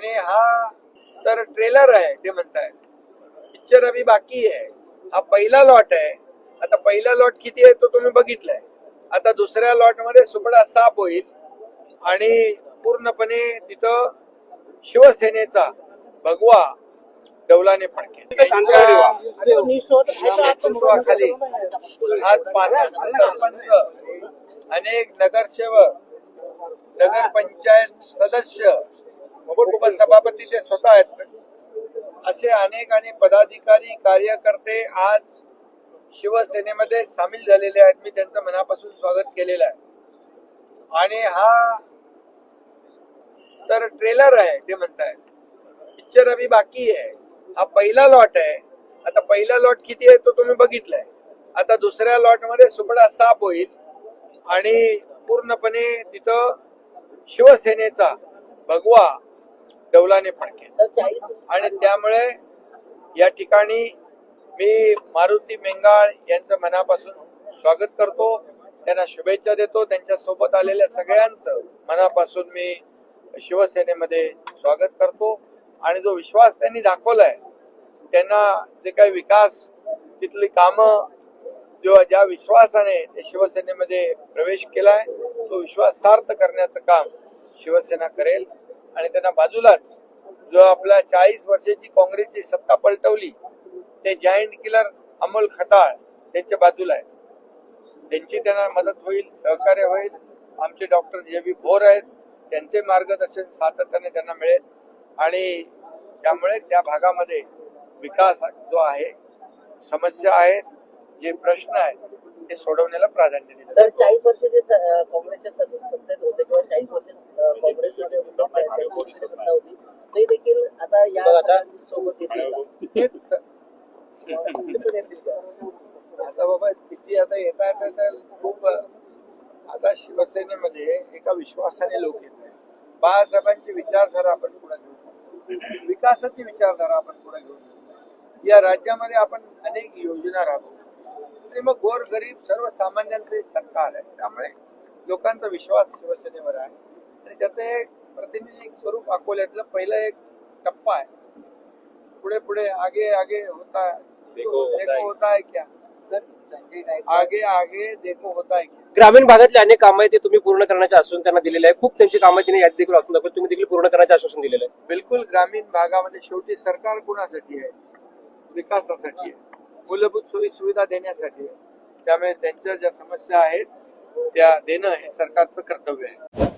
आणि हा तर ट्रेलर आहे ते म्हणताय पिक्चर अभी बाकी आहे. हा पहिला लॉट आहे. आता पहिला लॉट किती आहे तो तुम्ही बघितलाय. आता दुसऱ्या लॉटमध्ये सुपडा साफ होईल आणि पूर्णपणे तिथं शिवसेनेचा भगवा डौलाने नेतृत्वाखाली आज पासष्ट सरपंच. अनेक नगरसेवक नगरपंचायत सदस्य उपसभापती ते स्वतः आहेत. असे अनेक आणि पदाधिकारी कार्यकर्ते आज शिवसेनेमध्ये सामील झालेले आहेत. मी त्यांचं मनापासून स्वागत केलेलं आहे. आणि हा तर ट्रेलर आहे ते म्हणताय पिक्चर अभी बाकी आहे. हा पहिला लॉट आहे. आता पहिला लॉट किती आहे तो तुम्ही बघितलाय. आता दुसऱ्या लॉटमध्ये सुपडा साफ होईल. आणि पूर्णपणे तिथं शिवसेनेचा भगवा डौलाने फडकेल आणि त्यामुळे या ठिकाणी मी मारुती मेंगाळ यांचं मनापासून स्वागत करतो. त्यांना शुभेच्छा देतो. त्यांच्यासोबत आलेल्या सगळ्यांचं मनापासून मी शिवसेनेमध्ये स्वागत करतो. आणि जो विश्वास त्यांनी दाखवलाय त्यांना जे काही विकास तिथली कामं जो ज्या विश्वासाने ते शिवसेनेमध्ये प्रवेश केलाय तो विश्वास सार्थ करण्याचं काम शिवसेना करेल. आणि त्यांना बाजूलाच जो आपल्या चाळीस वर्षाची काँग्रेसची सत्ता पलटवली ते जायंट किलर अमोल खताळ त्यांच्या बाजूला आहे त्यांची त्यांना मदत होईल सहकार्य होईल. आमचे डॉक्टर जे बी भोर आहेत त्यांचे मार्गदर्शन सातत्याने त्यांना मिळेल. आणि त्यामुळे त्या भागामध्ये विकास जो आहे समस्या आहेत जे प्रश्न आहेत ते सोडवण्याला प्राधान्य दिलं तर चाळीस वर्ष जे काँग्रेसच्या सत्तेत होते किंवा चाळीस वर्ष अं, काँग्रेसमध्ये होते, त्यांची सत्ता होती ते देखील आता या सगळ्यांच्या सोबत येतील का? तेच आता बाबा किती आता येता खूप आता शिवसेनेमध्ये एका विश्वासाने लोक येत आहेत. बाळासाहेबांची विचारधारा आपण पुढे घेऊन विकासाची विचारधारा आपण पुढे घेऊन शकतो. या राज्यामध्ये आपण अनेक योजना राबवू ते मग गोर गरीब सर्वसामान्यांचे सरकार आहे. त्यामुळे लोकांचा विश्वास शिवसेनेवर आहे. आणि त्याचं एक प्रतिनिधी स्वरूप अकोल्यातलं पहिलं एक टप्पा आहे. पुढे पुढे आगे आगे होता है। देखो होता है। क्या? आगे आगे देखो होता है क्या? ग्रामीण भागातले अनेक कामं आहेत ते तुम्ही पूर्ण करण्याचे आश्वासन त्यांना दिलेलं आहे. खूप त्यांची कामं त्यांनी यात देखील वाचून दाखवली. तुम्ही देखील पूर्ण करण्याचे आश्वासन दिलेलं आहे. बिलकुल ग्रामीण भागामध्ये शेवटी सरकार कुणासाठी आहे? विकासासाठी आहे. मूलभूत सोयी सुविधा देण्यासाठी आहे. त्यामुळे त्यांच्या ज्या समस्या आहेत त्या देणं हे सरकारचं कर्तव्य आहे.